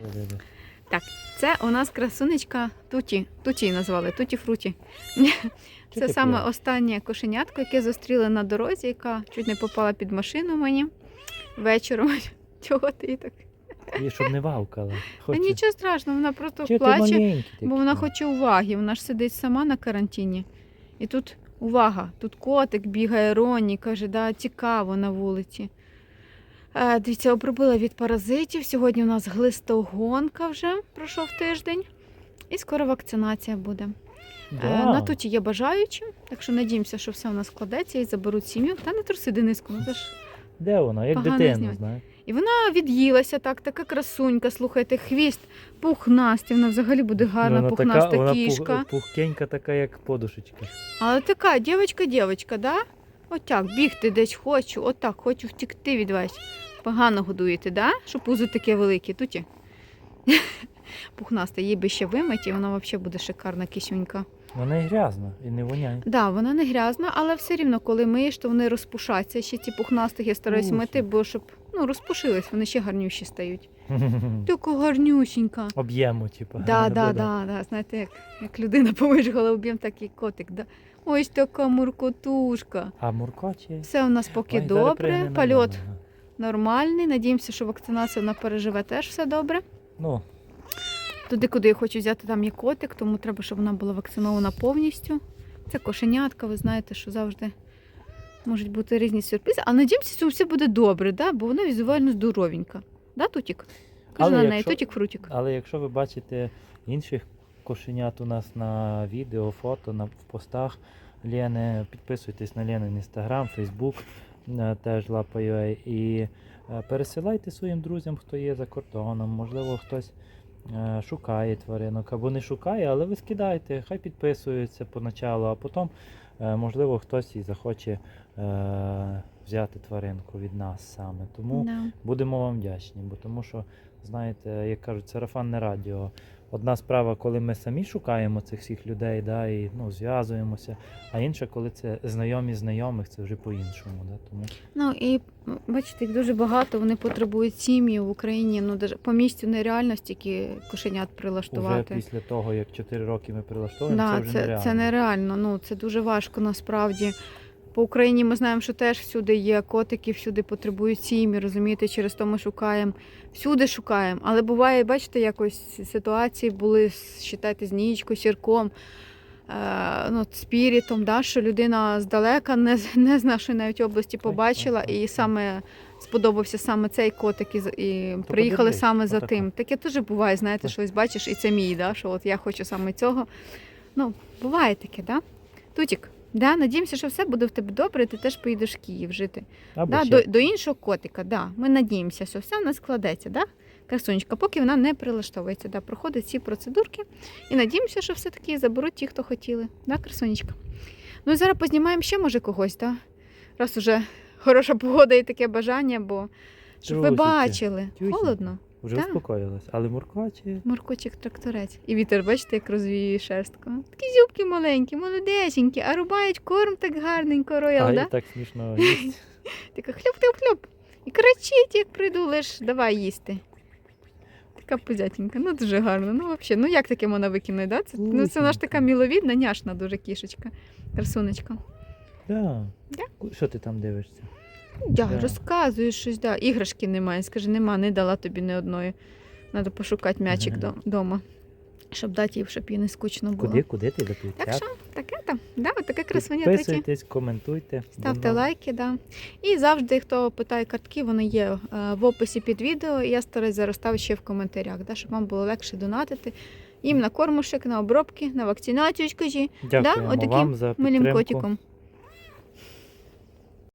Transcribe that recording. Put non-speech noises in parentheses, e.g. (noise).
Да-да-да. Це у нас красунечка Туті. Туті її назвали, Туті Фруті. (laughs) Це саме останнє кошенятко, яке зустріли на дорозі, яка чуть не попала під машину мені вечором. (laughs) Чого ти її так? І щоб не вавкала. Та Хоче. нічого страшного, вона просто Чи плаче, бо вона хоче уваги. Вона ж сидить сама на карантині. І тут увага, тут котик бігає, Ронні, каже, да, цікаво на вулиці. Е, дивіться, обробила від паразитів. Сьогодні у нас глистогонка вже пройшов тиждень. І скоро вакцинація буде. Е, Да. На туті є бажаючі, так що надіємося, що все у нас складеться і заберуть сім'ю. Та не труси Дениску, ну це ж. Де вона? Як дитина, знаєш. І вона від'їлася так, така красунька, слухайте, хвіст пухнастий, вона взагалі буде гарна, Вона пухнаста така, вона кішка. Пух, пухкенька така, як подушечка. Але така дівчинка-дівчинка, да? Отак, бігти десь хочу, отак, хочу втікти від вас. Погано годуєте, да? Що пузо таке велике, туті. (laughs) Пухнасте, її би ще вимити, і вона взагалі буде шикарна кисюнька. Вона і грязна і не воняє. Да, вона не грязна, але все рівно, коли миєш, то вони розпушаться. Ще ці пухнастих я стараюсь мити, бо щоб ну, розпушились, вони ще гарнющі стають. (laughs) Така гарнюсінька. Об'єму, типу. Да, да, да, да. Знаєте, як, як людина (laughs) помиш головб'єм, так і котик. Да. Ось така муркотушка. А муркоче? Все у нас поки Ой, добре, польот нормальний. Надіємося, що вакцинація вона переживе теж все добре. Ну, Туди, куди я хочу взяти, там є котик, тому треба, щоб вона була вакцинована повністю. Це кошенятка, ви знаєте, що завжди можуть бути різні сюрпризи. А надіємося, що все буде добре, да? бо вона візуально здоровенька. Да, Тутік? Але на неї, Тутік Фрутік. але якщо ви бачите інших кошенят у нас на відео, фото, на, в постах Лени, підписуйтесь на Ленин інстаграм, Фейсбук, теж лапаю. І е, пересилайте своїм друзям, хто є за кордоном. Можливо, хтось шукає тваринок або не шукає, але ви скидаєте, хай підписуються поначалу, а потім, е, можливо, хтось і захоче е, взяти тваринку від нас саме. Тому no. Будемо вам вдячні, бо тому що, знаєте, як кажуть, сарафанне радіо. Одна справа, коли ми самі шукаємо цих всіх людей, да, і ну, зв'язуємося, а інша, коли це знайомі знайомих, це вже по-іншому. Да, тому Ну і бачите, їх дуже багато, вони потребують сім'ї в Україні. Ну, даже по місцю нереально стільки кошенят прилаштувати. після того, як 4 роки ми прилаштовуємо, Да, це вже це, нереально. це нереально. Ну це дуже важко насправді. По Україні ми знаємо, що теж всюди є котики, всюди потребують сім'ї, розумієте, через то ми шукаємо, всюди шукаємо. Але буває, бачите, якось ситуації були, считайте, з нічкою, сірком, е, ну, спірітом, да, що людина здалека, не, не з нашої навіть області побачила, і саме сподобався саме цей котик, і, і приїхали саме за тим. Таке теж буває, знаєте, щось бачиш, і це мій, да, що от я хочу саме цього. Ну, буває таке, да? Тутік, да? надіємося, що все буде в тебе добре, і ти теж поїдеш в Київ жити. Або Да? ще До, до іншого котика, да. ми надіємося, що все в нас складеться, да? красунечка, поки вона не прилаштовується, да? проходить ці процедурки. І надіємося, що все-таки заберуть ті, хто хотіли. Да, красунечка? Ну і зараз познімаємо ще, може, когось, да? раз уже хороша погода і таке бажання, бо щоб ви Трусики, бачили, холодно. Вже так. успокоїлась. Але муркоче, Моркочик тракторець. І вітер, бачите, як розвіює шерстку. Такі зюбки маленькі, молодесенькі, а рубають корм так гарненько, роял, а да? і так смішно (laughs) їсть. Така хлюп-хлюп-хлюп. І кричить, як прийду, лиш давай їсти. Така позятінька, ну дуже гарно. Ну, взагалі, ну як таке можна викинути, да? Це, ну, це вона ж така міловідна, няшна дуже кішечка, красунечка. Да. Да. Що ти там дивишся? Я Да. розказую щось, да. іграшки немає. Скажи, нема, не дала тобі ні одної. Треба пошукати м'ячик вдома, щоб дати їй, щоб їй не скучно було. Куди, куди ти до Так що таке там, да, от таке такі. Підписуйтесь, коментуйте. Ставте Будемо- лайки, да. І завжди, хто питає картки, вони є е, в описі під відео. І я стараюсь зараз ставити ще в коментарях, да, щоб вам було легше донатити. Їм на кормушек, на обробки, на вакцинацію, скажі. Дякуємо отаким вам за Милим котиком.